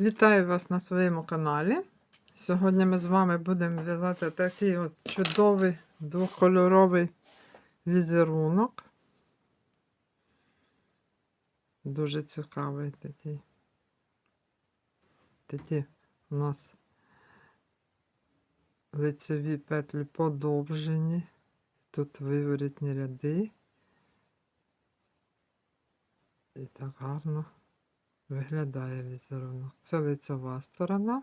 Вітаю вас на своєму каналі. Сьогодні ми з вами будемо в'язати такий от чудовий двокольоровий візерунок. Дуже цікавий такий. Такі у нас лицеві петлі подовжені. Тут виворітні ряди. І так гарно виглядає візерунок. Це лицьова сторона,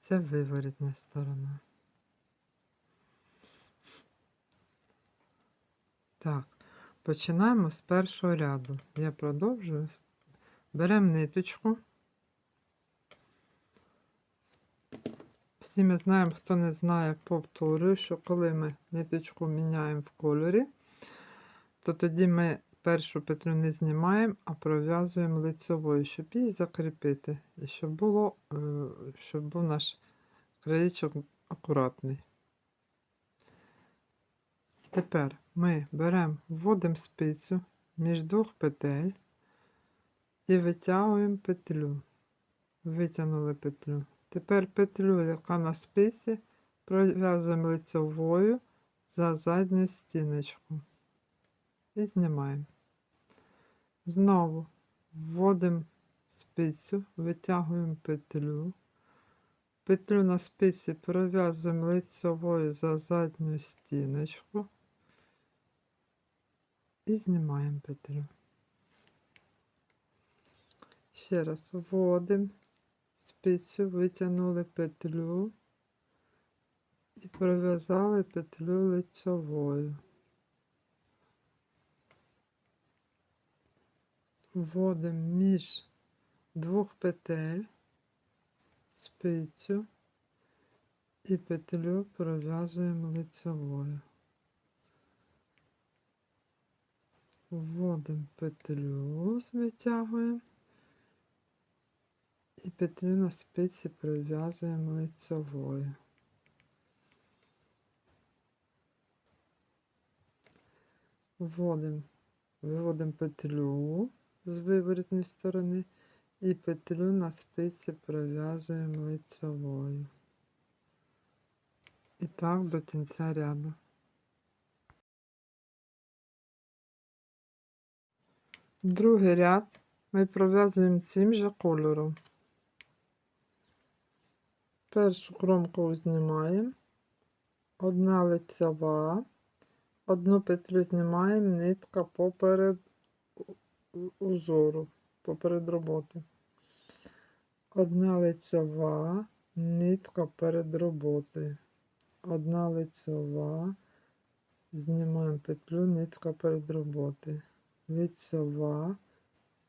це виворітна сторона. Так, починаємо з першого ряду. Я продовжую. Беремо ниточку. Всі ми знаємо, хто не знає, повторюю, що коли ми ниточку міняємо в кольорі, то тоді ми першу петлю не знімаємо, а пров'язуємо лицевою, щоб її закріпити. І щоб було, е, щоб був наш краєчок акуратний. Тепер ми беремо, вводимо спицю між двох петель і витягуємо петлю. Витягнули петлю. Тепер петлю, яка на спиці, пров'язуємо лицевою за задню стіночку і знімаємо. Знову вводимо спицю, витягуємо петлю. Петлю на спиці пров'язуємо лицевою за задню стіночку і знімаємо петлю. Ще раз вводимо спицю, витягнули петлю і пров'язали петлю лицевою. Вводимо між двох петель спицю і петлю пров'язуємо лицевою. Вводимо петлю, витягуємо і петлю на спиці пров'язуємо лицевою. Вводимо, виводимо петлю з виворітної сторони і петлю на спиці пров'язуємо лицевою. І так до кінця ряду. Другий ряд ми пров'язуємо цим же кольором. Першу кромку знімаємо, одна лицева, одну петлю знімаємо, нитка поперед узору поперед роботи. Одна лицьова, нитка перед роботою. Одна лицьова, знімаємо петлю, нитка перед роботою. Лицьова,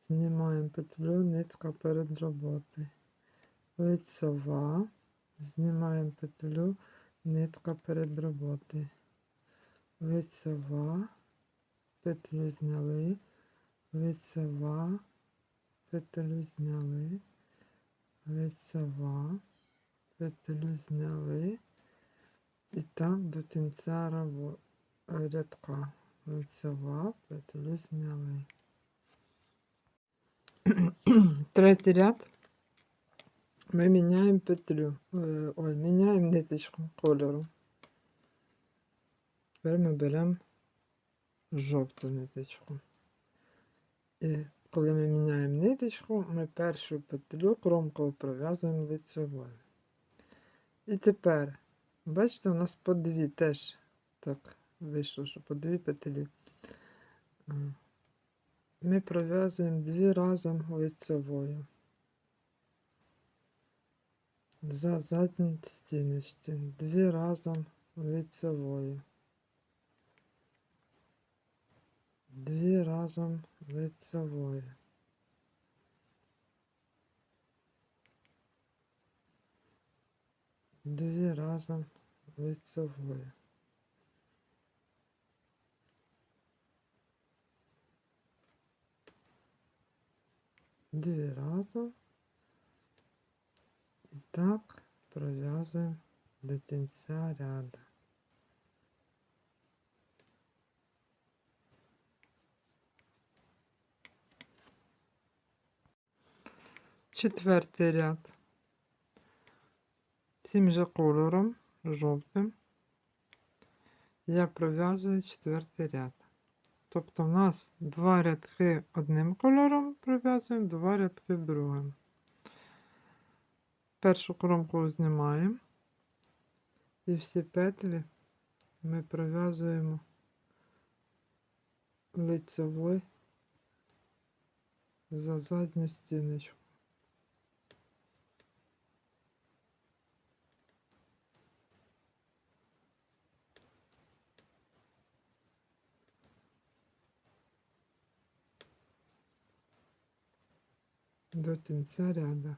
знімаємо петлю, нитка перед роботою. Лицьова, знімаємо петлю, нитка перед роботою. Лицьова, петлю зняли лицева, петлю зняли, лицева, петлю зняли і так до кінця рядка. Лицева, петлю зняли. Третій ряд. Ми міняємо петлю. Е, Ой, міняємо ниточку кольору. Тепер ми беремо жовту ниточку. І коли ми міняємо ниточку, ми першу петлю кромково пров'язуємо лицевою. І тепер, бачите, у нас по дві теж так вийшло, що по дві петлі. Ми пров'язуємо дві разом лицевою. За задні стіночки. Дві разом лицевою. Дві разом лицевою. Дві разом лицевою. Дві разом. І так пров'язуємо до кінця ряду. Четвертий ряд. Цим же кольором, жовтим, я пров'язую четвертий ряд. Тобто в нас два рядки одним кольором пров'язуємо, два рядки другим. Першу кромку знімаємо і всі петлі ми пров'язуємо лицевой за задню стіночку. До кінця ряда.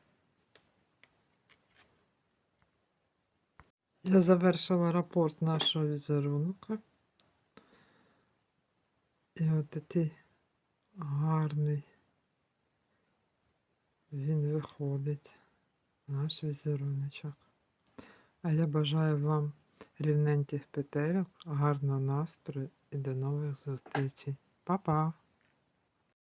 Я завершила рапорт нашого візерунка. І от такий гарний він виходить, наш візеруночок. А я бажаю вам рівненьких петельок, гарного настрою і до нових зустрічей. Па-па!